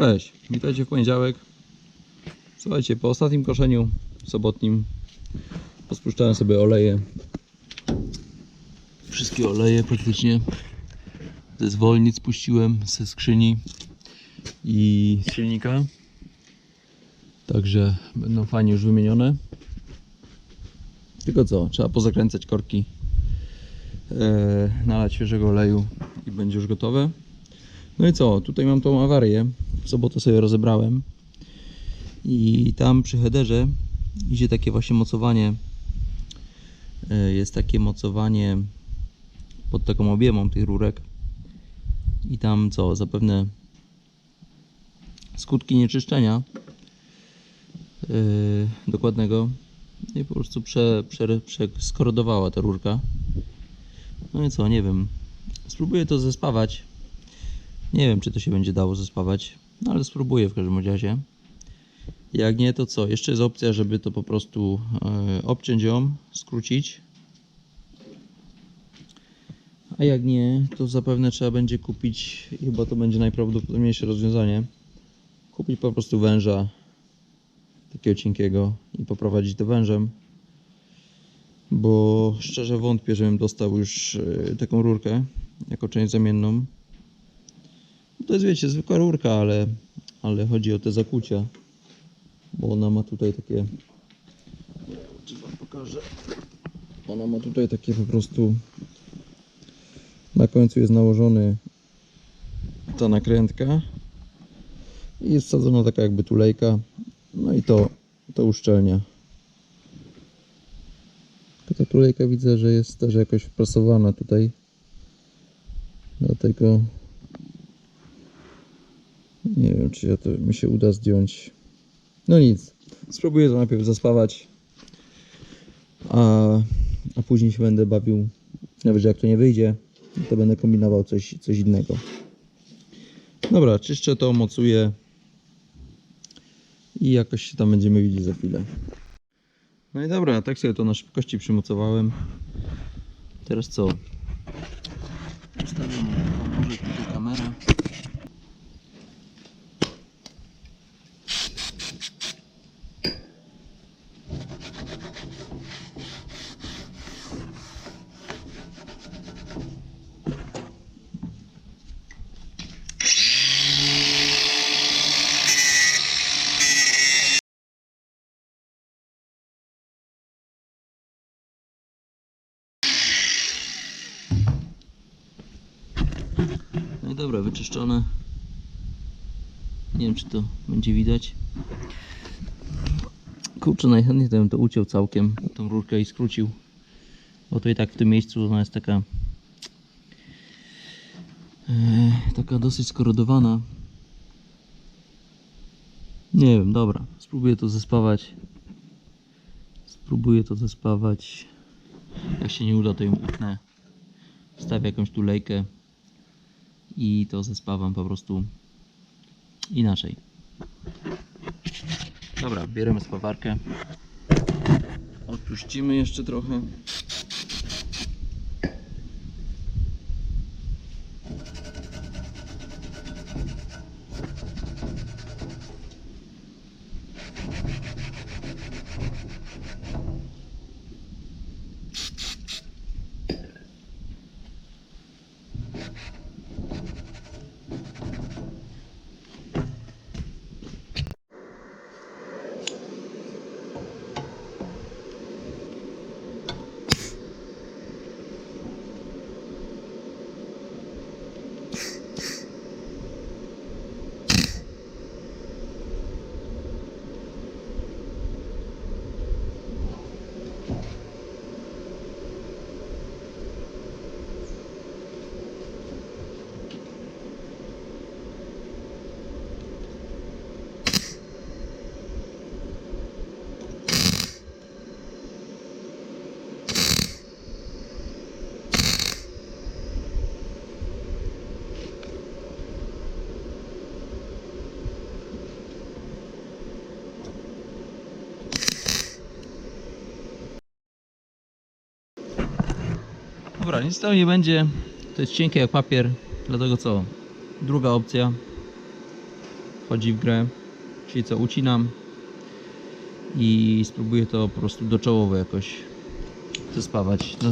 Cześć, witajcie w poniedziałek. Słuchajcie, po ostatnim koszeniu sobotnim pospuszczałem sobie oleje. Wszystkie oleje praktycznie ze zwolnic puściłem ze skrzyni i z silnika. Także będą fajnie już wymienione. Tylko co, trzeba pozakręcać korki, e, nalać świeżego oleju i będzie już gotowe. No i co, tutaj mam tą awarię. W sobotę sobie rozebrałem. I tam przy headerze idzie takie właśnie mocowanie. E, Jest takie mocowanie pod taką objemą tych rurek. I tam co, zapewne skutki nieczyszczenia yy, dokładnego i po prostu prze, prze, przeskorodowała ta rurka. No i co, nie wiem. Spróbuję to zespawać. Nie wiem, czy to się będzie dało zespawać, no ale spróbuję w każdym razie. Jak nie, to co? Jeszcze jest opcja, żeby to po prostu e, obciąć ją, skrócić. A jak nie, to zapewne trzeba będzie kupić, chyba to będzie najprawdopodobniejsze rozwiązanie, kupić po prostu węża takiego cienkiego i poprowadzić to wężem. Bo szczerze wątpię, żebym dostał już e, taką rurkę jako część zamienną. To jest, wiecie, zwykła rurka, ale, ale chodzi o te zakucia. Bo ona ma tutaj takie. Czy wam pokażę? Ona ma tutaj takie po prostu. Na końcu jest nałożony ta nakrętka. I jest wsadzona taka jakby tulejka. No i to, to uszczelnia. Ta tulejka widzę, że jest też jakoś wprasowana tutaj. Dlatego nie wiem, czy ja to mi się uda zdjąć. No nic. Spróbuję to najpierw zaspawać. A, a później się będę bawił. Nawet że jak to nie wyjdzie, to będę kombinował coś, coś innego. Dobra, czyszczę to, mocuję. I jakoś się tam będziemy widzieć za chwilę. No i dobra, tak sobie to na szybkości przymocowałem. Teraz co? Ustawiam może tutaj kamerę. Dobra, wyczyszczone. Nie wiem, czy to będzie widać. Kurczę, najchętniej to bym to uciął całkiem, tą rurkę i skrócił. Bo to i tak w tym miejscu ona jest taka e, taka dosyć skorodowana. Nie wiem, dobra. Spróbuję to zespawać. Spróbuję to zespawać. Jak się nie uda, to ją utnę. Wstawię jakąś tulejkę i to zespawam po prostu inaczej. Dobra, bierzemy spawarkę. Odpuścimy jeszcze trochę. Dobra, nic tam nie będzie. To jest cienkie jak papier. Dlatego co? Druga opcja. wchodzi w grę. Czyli co, ucinam i spróbuję to po prostu doczołowo jakoś przespawać. No.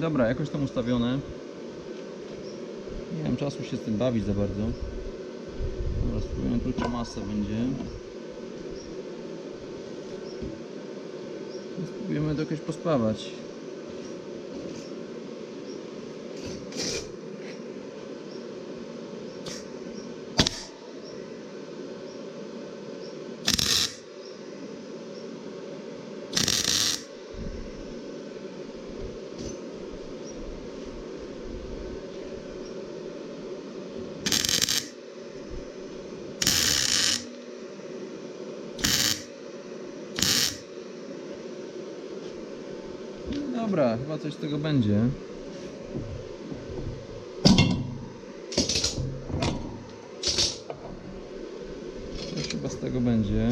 Dobra, jakoś tam ustawione. Nie mam czasu się z tym bawić za bardzo. Dobra, spróbujemy krótsza masa będzie. Spróbujemy to jakoś pospawać. Dobra, chyba coś z tego będzie. Coś chyba z tego będzie.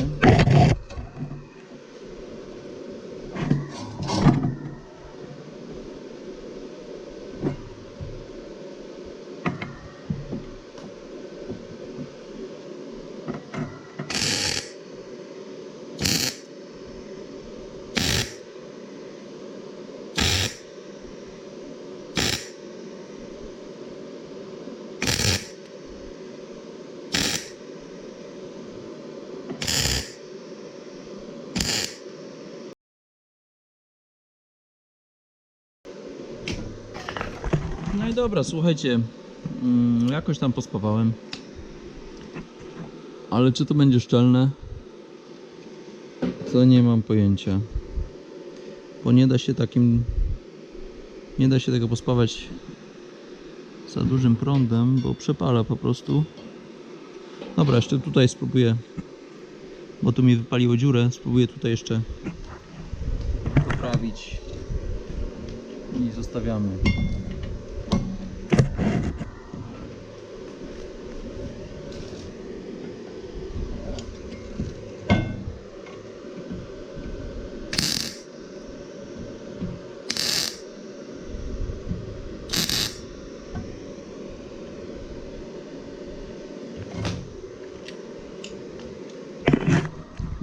No i dobra, słuchajcie, mm, jakoś tam pospawałem. Ale czy to będzie szczelne? To nie mam pojęcia. Bo nie da się takim. Nie da się tego pospawać za dużym prądem, bo przepala po prostu. Dobra, jeszcze tutaj spróbuję. Bo tu mi wypaliło dziurę. Spróbuję tutaj jeszcze poprawić. I zostawiamy.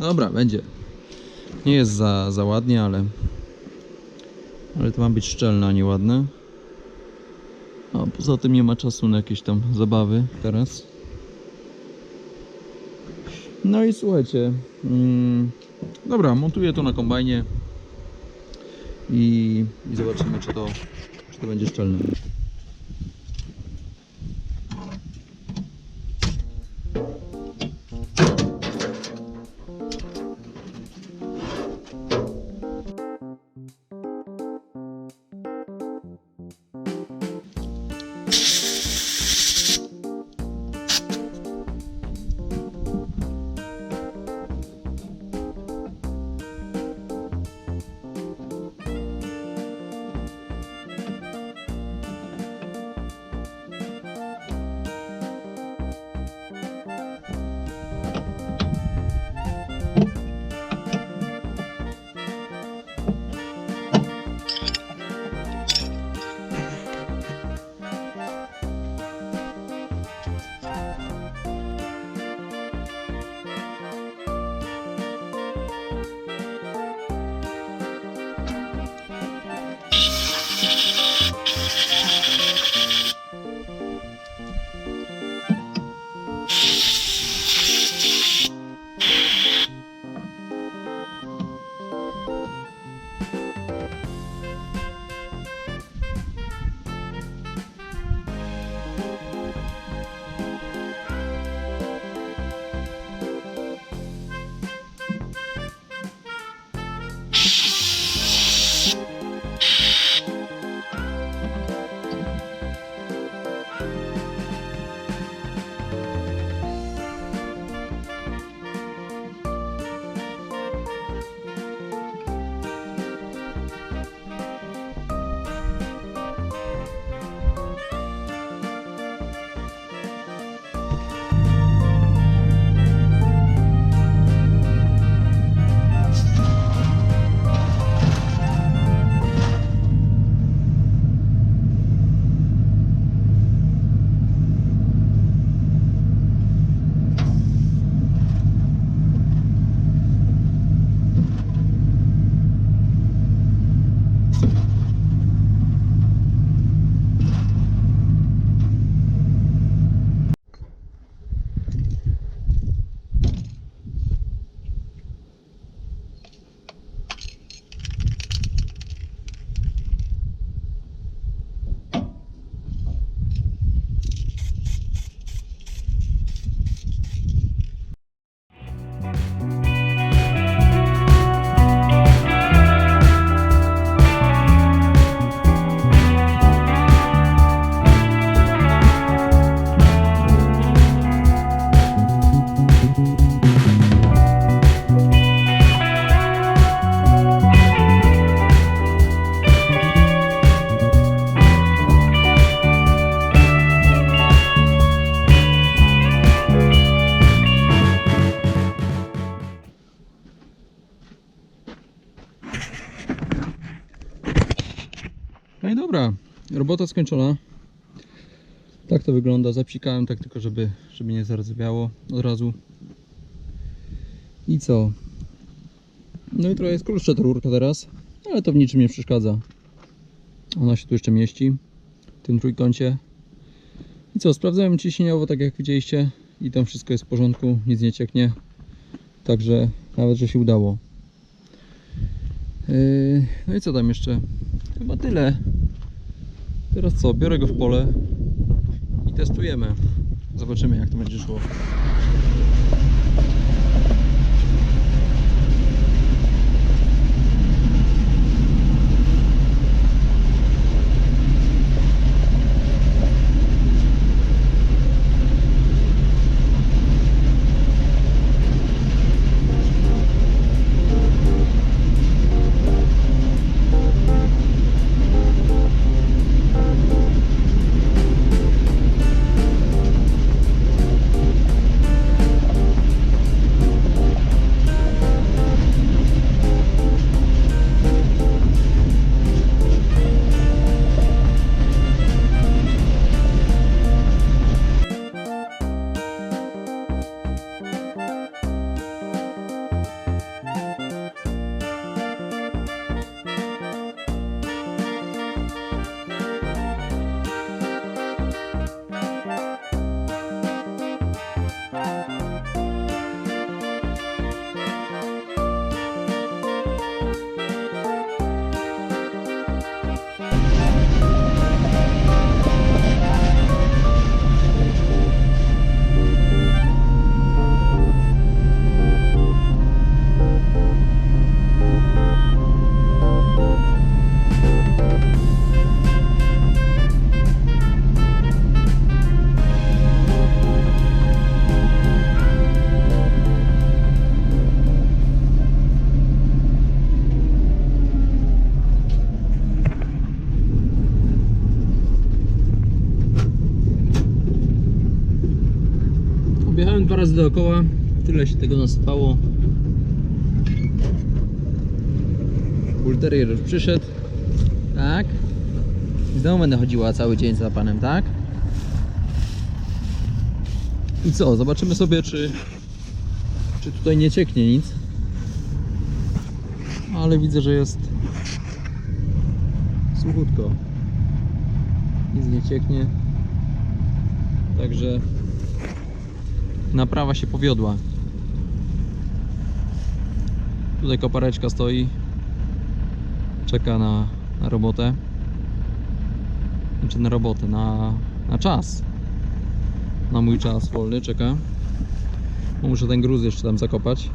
Dobra, będzie. Nie jest za, za ładnie, ale ale to ma być szczelne, a nie ładne. A poza tym nie ma czasu na jakieś tam zabawy teraz. No i słuchajcie. Mm, dobra, montuję to na kombajnie i, i zobaczymy, czy to, czy to będzie szczelne. Robota skończona. Tak to wygląda. Zapsikałem tak tylko, żeby, żeby nie zardzewiało od razu. I co? No i trochę jest krótsza ta rurka teraz, ale to w niczym nie przeszkadza. Ona się tu jeszcze mieści w tym trójkącie. I co? Sprawdzałem ciśnieniowo, tak jak widzieliście, i tam wszystko jest w porządku, nic nie cieknie. Także nawet, że się udało. Yy, no i co tam jeszcze? Chyba tyle. Teraz co? Biorę go w pole i testujemy. Zobaczymy jak to będzie szło. Dookoła, tyle się tego nasypało. Bull Terrier już przyszedł. Tak. I Znowu będę chodziła cały dzień za panem, tak? I co? Zobaczymy sobie, czy, czy tutaj nie cieknie nic. Ale widzę, że jest suchutko. Nic nie cieknie. Także naprawa się powiodła. Tutaj kopareczka stoi. Czeka na, na robotę. Znaczy na robotę, na, na czas. Na mój czas wolny czeka. Muszę ten gruz jeszcze tam zakopać.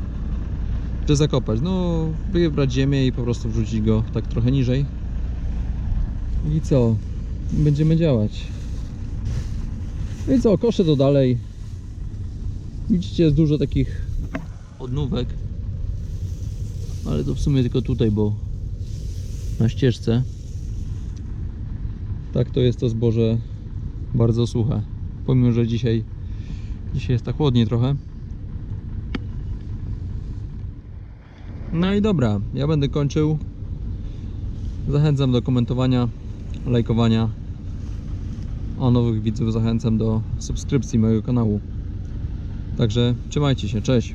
Czy zakopać? No, wybrać ziemię i po prostu wrzucić go tak trochę niżej. I co? Będziemy działać. No i co? Koszę to dalej. Widzicie, jest dużo takich odnówek. Ale to w sumie tylko tutaj, bo na ścieżce. Tak to jest to zboże bardzo suche. Pomimo, że dzisiaj, dzisiaj jest tak chłodniej trochę. No i dobra, ja będę kończył. Zachęcam do komentowania, lajkowania. A nowych widzów zachęcam do subskrypcji mojego kanału. Także trzymajcie się, cześć.